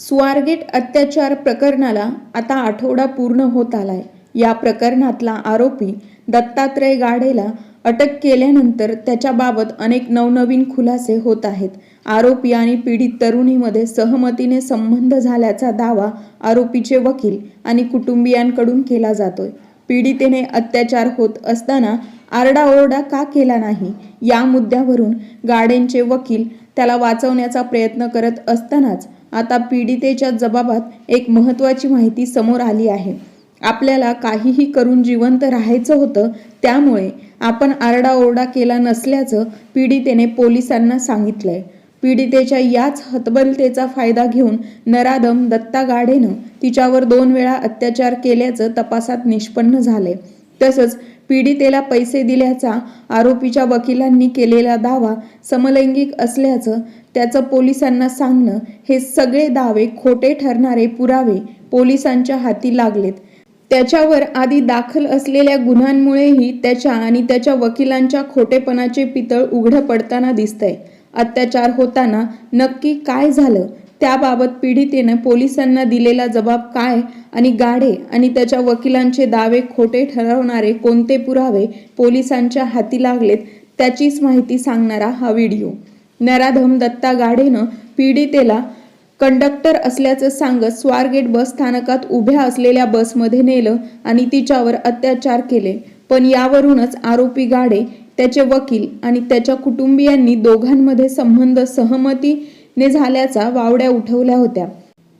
स्वारगेट अत्याचार प्रकरणाला आता आठवडा पूर्ण होत आलाय. या प्रकरणातला आरोपी दत्तात्रय गाडेला अटक केल्यानंतर त्याच्याबाबत अनेक नवनवीन खुलासे होत आहेत. आरोपी आणि पीडित तरुणीमध्ये सहमतीने संबंध झाल्याचा दावा आरोपीचे वकील आणि कुटुंबियांकडून केला जातोय. पीडितेने अत्याचार होत असताना आरडाओरडा का केला नाही? या मुद्द्यावरून गाडेंचे वकील त्याला वाचवण्याचा प्रयत्न करत असतानाच आता पीडितेच्या जबाबात एक महत्त्वाची माहिती समोर आली आहे. आपल्याला काहीही करून जिवंत राहायचं होतं त्यामुळे आपण आरडाओरडा केला नसल्याचं पीडितेने पोलिसांना सांगितलंय. पीडितेच्या याच हतबलतेचा फायदा घेऊन नरादम दत्ता गाढेनं तिच्यावर दोन वेळा अत्याचार केल्याचं तपासात निष्पन्न झालंय. तसंच पीडितेला पैसे दिल्याचा आरोपीच्या वकिलांनी केलेला दावा समलैंगिक असल्याचं त्याचं पोलिसांना सांगणं हे सगळे दावे खोटे ठरणारे पुरावे पोलिसांच्या हाती लागलेत. त्याच्यावर आधी दाखल असलेल्या गुन्ह्यांमुळेही त्याच्या आणि त्याच्या वकिलांच्या खोटेपणाचे पितळ उघडं पडताना दिसतंय. अत्याचार होताना नक्की काय झालं? त्याबाबत पीडितेनं पोलिसांना दिलेला जबाब काय आणि गाढे आणि त्याच्या वकिलांचे दावे खोटे ठरवणारे कोणते पुरावे पोलिसांच्या हाती लागलेत त्याचीच माहिती सांगणारा हा व्हिडिओ. नराधम दत्ता गाढेनं पीडितेला कंडक्टर असल्याचं सांगत स्वारगेट बस स्थानकात उभ्या असलेल्या बसमध्ये नेलं आणि तिच्यावर अत्याचार केले. पण यावरूनच आरोपी गाडे त्याचे वकील आणि त्याच्या कुटुंबियांनी दोघांमध्ये संबंध सहमती ने झाल्याचा वावड्या उठवल्या होत्या.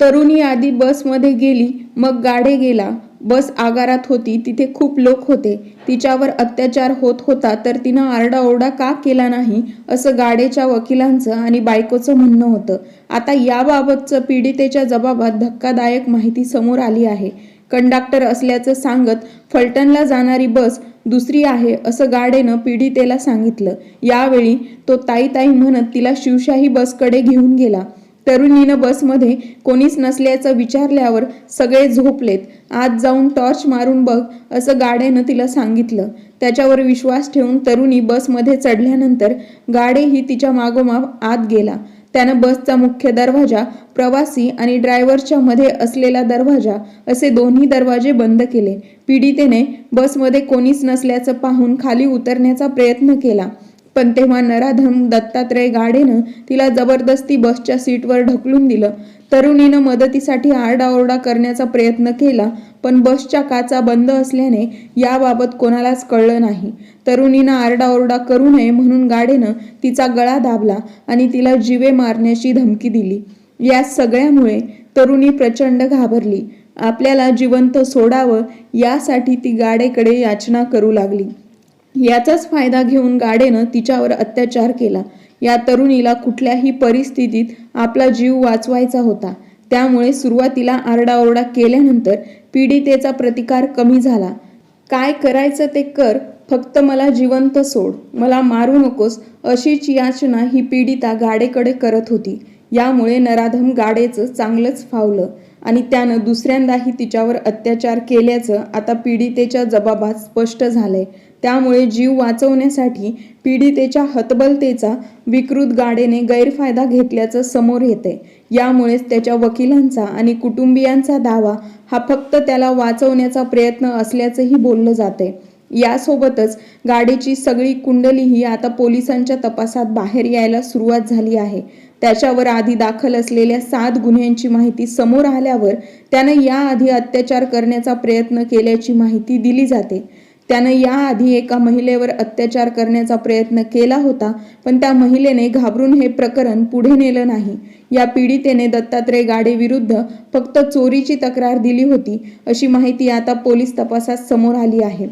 तरुणी आधी बसमध्ये गेली मग गाडे गेला. बस आगारात होती तिथे खूप लोक होते. तिच्यावर अत्याचार होत होता तर तिनं आरडाओरडा का केला नाही असं गाडेच्या वकिलांचं आणि बायकोचं म्हणणं होतं. आता याबाबतचं पीडितेच्या जबाबात धक्कादायक माहिती समोर आली आहे. कंडक्टर असल्याचं सांगत फलटणला जाणारी बस दुसरी आहे असं गाडेनं पीडितेला सांगितलं. यावेळी तो ताई ताई म्हणत तिला शिवशाही बसकडे घेऊन गेला. तरुणीनं बसमध्ये कोणीच नसल्याचं विचारल्यावर सगळे झोपलेत. आत जाऊन टॉर्च मारून बघ असं गाडेनं तिला सांगितलं. त्याच्यावर विश्वास ठेवून तरुणी बसमध्ये चढल्यानंतर गाडेही तिच्या मागोमाग आत गेला. त्यानं बसचा मुख्य दरवाजा प्रवासी आणि ड्रायव्हरच्या मध्ये असलेला दरवाजा असे दोन्ही दरवाजे बंद केले. पीडितेने बसमध्ये कोणीच नसल्याचं पाहून खाली उतरण्याचा प्रयत्न केला. पण तेव्हा नराधम दत्तात्रय गाडेनं तिला जबरदस्ती बसच्या सीटवर ढकलून दिलं. तरुणीनं मदतीसाठी आरडाओरडा करण्याचा प्रयत्न केला पण बसच्या काचा बंद असल्याने याबाबत कोणालाच कळलं नाही. तरुणीनं आरडाओरडा करू नये म्हणून गाडेनं तिचा गळा दाबला आणि तिला जीवे मारण्याची धमकी दिली. या सगळ्यामुळे तरुणी प्रचंड घाबरली. आपल्याला जिवंत सोडावं यासाठी ती गाडेकडे याचना करू लागली. याचाच फायदा घेऊन गाडेनं तिच्यावर अत्याचार केला. या तरुणीला कुठल्याही परिस्थितीत आपला जीव वाचवायचा होता. त्यामुळे सुरुवातीला आरडाओरडा केल्यानंतर पीडितेचा प्रतिकार कमी झाला. काय करायचं ते कर फक्त मला जिवंत सोड मला मारू नकोस अशीच याचना ही पीडिता गाडेकडे करत होती. यामुळे नराधम गाडेचं चांगलंच फावलं आणि त्यानं दुसऱ्यांदाही तिच्यावर अत्याचार केल्याचं आता पीडितेच्या जबाबात स्पष्ट झालंय. त्यामुळे जीव वाचवण्यासाठी पीडितेच्या हतबलतेचा विकृत गाडेने गैरफायदा घेतल्याचं समोर येतंय. यामुळेच त्याच्या वकिलांचा आणि कुटुंबियांचा दावा हा फक्त त्याला वाचवण्याचा प्रयत्न असल्याचंही बोललं जातंय. यासोबतच गाडीची सगळी कुंडलीही आता पोलिसांच्या तपासात बाहेर यायला सुरुवात झाली आहे. त्याच्यावर आधी दाखल असलेल्या सात गुन्ह्यांची माहिती समोर आल्यावर त्यानं याआधी अत्याचार करण्याचा प्रयत्न केल्याची माहिती दिली जाते. त्यानं याआधी एका महिलेवर अत्याचार करण्याचा प्रयत्न केला होता पण त्या महिलेने घाबरून हे प्रकरण पुढे नेलं नाही. या पीडितेने दत्तात्रय गाडे विरुद्ध फक्त चोरीची तक्रार दिली होती अशी माहिती आता पोलीस तपासात समोर आली आहे.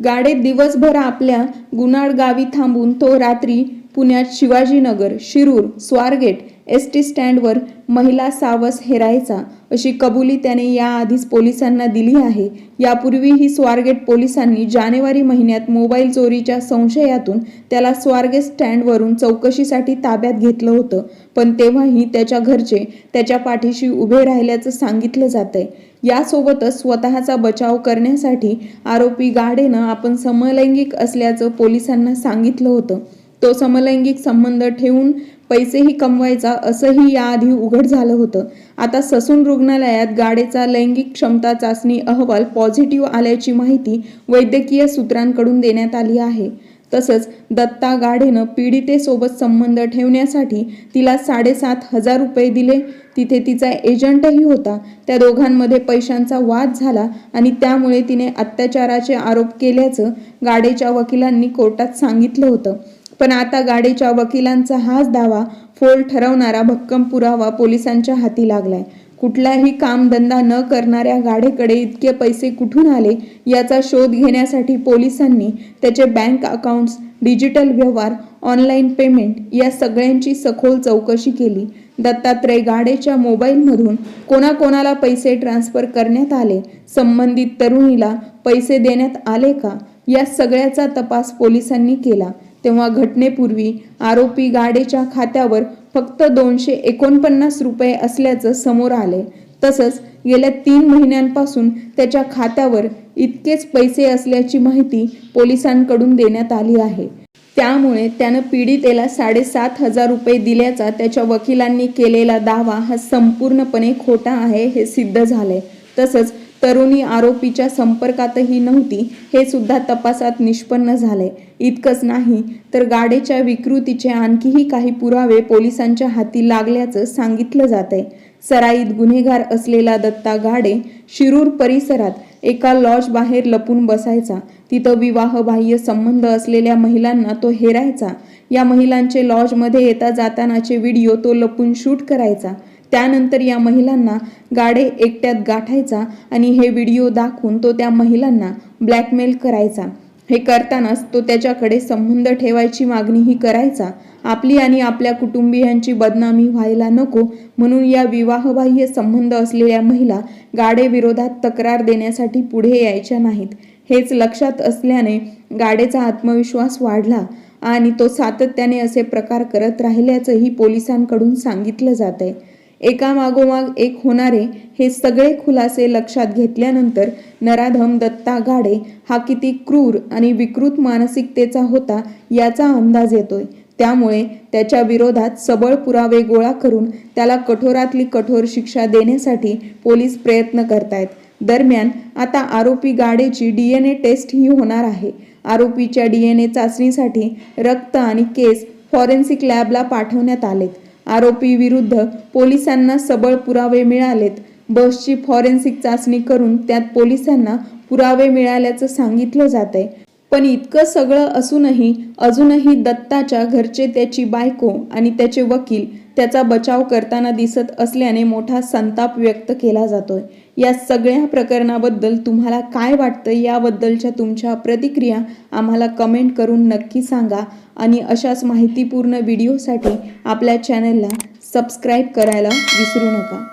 गाडे दिवसभर आपल्या गुनाड गावी थांबून तो रात्री पुण्यात शिवाजीनगर शिरूर स्वारगेट एस टी स्टँडवर महिला सावस हेरायचा अशी कबुली त्याने याआधीच पोलिसांना दिली आहे. यापूर्वीही स्वारगेट पोलिसांनी जानेवारी महिन्यात मोबाईल चोरीच्या संशयातून त्याला स्वारगेट स्टँडवरून चौकशीसाठी ताब्यात घेतलं होतं पण तेव्हाही त्याच्या घरचे त्याच्या पाठीशी उभे राहिल्याचं सांगितलं जातंय. यासोबतच स्वतःचा बचाव करण्यासाठी आरोपी गाडेनं आपण समलैंगिक असल्याचं पोलिसांना सांगितलं होतं. तो समलैंगिक संबंध ठेवून पैसेही कमवायचा असंही याआधी उघड झालं होतं. आता ससून रुग्णालयात गाडेचा लैंगिक क्षमता चाचणी अहवाल पॉझिटिव्ह आल्याची माहिती वैद्यकीय सूत्रांकडून देण्यात आली आहे. तसंच दत्ता गाढेनं पीडितेसोबत संबंध ठेवण्यासाठी तिला साडेसात हजार रुपये दिले. तिथे तिचा एजंटही होता. त्या दोघांमध्ये पैशांचा वाद झाला आणि त्यामुळे तिने अत्याचाराचे आरोप केल्याचं गाडेच्या वकिलांनी कोर्टात सांगितलं होतं. पण आता गाडीच्या वकिलांचा हाच दावा फोल ठरवणारा भक्कम पुरावा पोलिसांच्या हाती लागलाय. कुठलाही कामधंदा न करणाऱ्या गाडेकडे इतके पैसे कुठून आले याचा शोध घेण्यासाठी पोलिसांनी त्याचे बँक अकाउंट्स डिजिटल व्यवहार ऑनलाईन पेमेंट या सगळ्यांची सखोल चौकशी केली. दत्तात्रय गाडेच्या मोबाईलमधून कोणाकोणाला पैसे ट्रान्स्फर करण्यात आले? संबंधित तरुणीला पैसे देण्यात आले का? या सगळ्याचा तपास पोलिसांनी केला. तेव्हा घटनेपूर्वी आरोपी गाडेच्या खात्यावर फक्त दोनशे एकोणपन्नास रुपये असल्याचं समोर आले तसंच गेल्या तीन महिन्यांपासून त्याच्या खात्यावर इतकेच पैसे असल्याची माहिती पोलिसांकडून देण्यात आली आहे. त्यामुळे त्यानं पीडितेला साडेसात हजार रुपये दिल्याचा त्याच्या वकिलांनी केलेला दावा हा संपूर्णपणे खोटा आहे हे सिद्ध झालंय. तसंच तरुणी आरोपीच्या संपर्कातही नव्हती हे सुद्धा तपासात निष्पन्न झालंय. इतकंच नाही तर गाडेच्या विकृतीचे आणखीही काही पुरावे पोलिसांच्या हाती लागल्याचं सांगितलं जात आहे सराईत गुन्हेगार असलेला दत्ता गाडे शिरूर परिसरात एका लॉज बाहेर लपून बसायचा. तिथं विवाहबाह्य संबंध असलेल्या महिलांना तो हेरायचा. या महिलांचे लॉजमध्ये येता जातानाचे व्हिडिओ तो लपून शूट करायचा. त्यानंतर या महिलांना गाडे एकट्यात गाठायचा आणि हे व्हिडिओ दाखवून तो त्या महिलांना ब्लॅकमेल करायचा. हे करतानाच तो त्याच्याकडे संबंध ठेवायची मागणीही करायचा. आपली आणि आपल्या कुटुंबियांची बदनामी व्हायला नको म्हणून या विवाहबाह्य संबंध असलेल्या महिला गाडेविरोधात तक्रार देण्यासाठी पुढे यायच्या नाहीत. हेच लक्षात असल्याने गाडेचा आत्मविश्वास वाढला आणि तो सातत्याने असे प्रकार करत राहिल्याचंही पोलिसांकडून सांगितलं जात आहे एका मागोमाग एक होणारे हे सगळे खुलासे लक्षात घेतल्यानंतर नराधम दत्ता गाडे हा किती क्रूर आणि विकृत मानसिकतेचा होता याचा अंदाज येतोय. त्यामुळे त्याच्या विरोधात सबळ पुरावे गोळा करून त्याला कठोरातली कठोर शिक्षा देण्यासाठी पोलीस प्रयत्न करतायत. दरम्यान आता आरोपी गाडेची डी एन ए टेस्टही होणार आहे. आरोपीच्या डी एन ए चाचणीसाठी रक्त आणि केस फॉरेन्सिक लॅबला पाठवण्यात आलेत. आरोपी विरुद्ध पोलिसांना सबळ पुरावे मिळालेत. बसची फॉरेन्सिक चाचणी करून त्यात पोलिसांना पुरावे मिळाल्याचं सांगितलं जात आहे पण इतकं सगळं असूनही अजूनही दत्ताच्या घरचे त्याची बायको आणि त्याचे वकील त्याचा बचाव करताना दिसत असल्याने मोठा संताप व्यक्त केला जातोय. या सगळ्या प्रकरणाबद्दल तुम्हाला काय वाटतं याबद्दलच्या तुमच्या प्रतिक्रिया आम्हाला कमेंट करून नक्की सांगा आणि अशाच माहितीपूर्ण व्हिडिओसाठी आपल्या चॅनलला सबस्क्राईब करायला विसरू नका.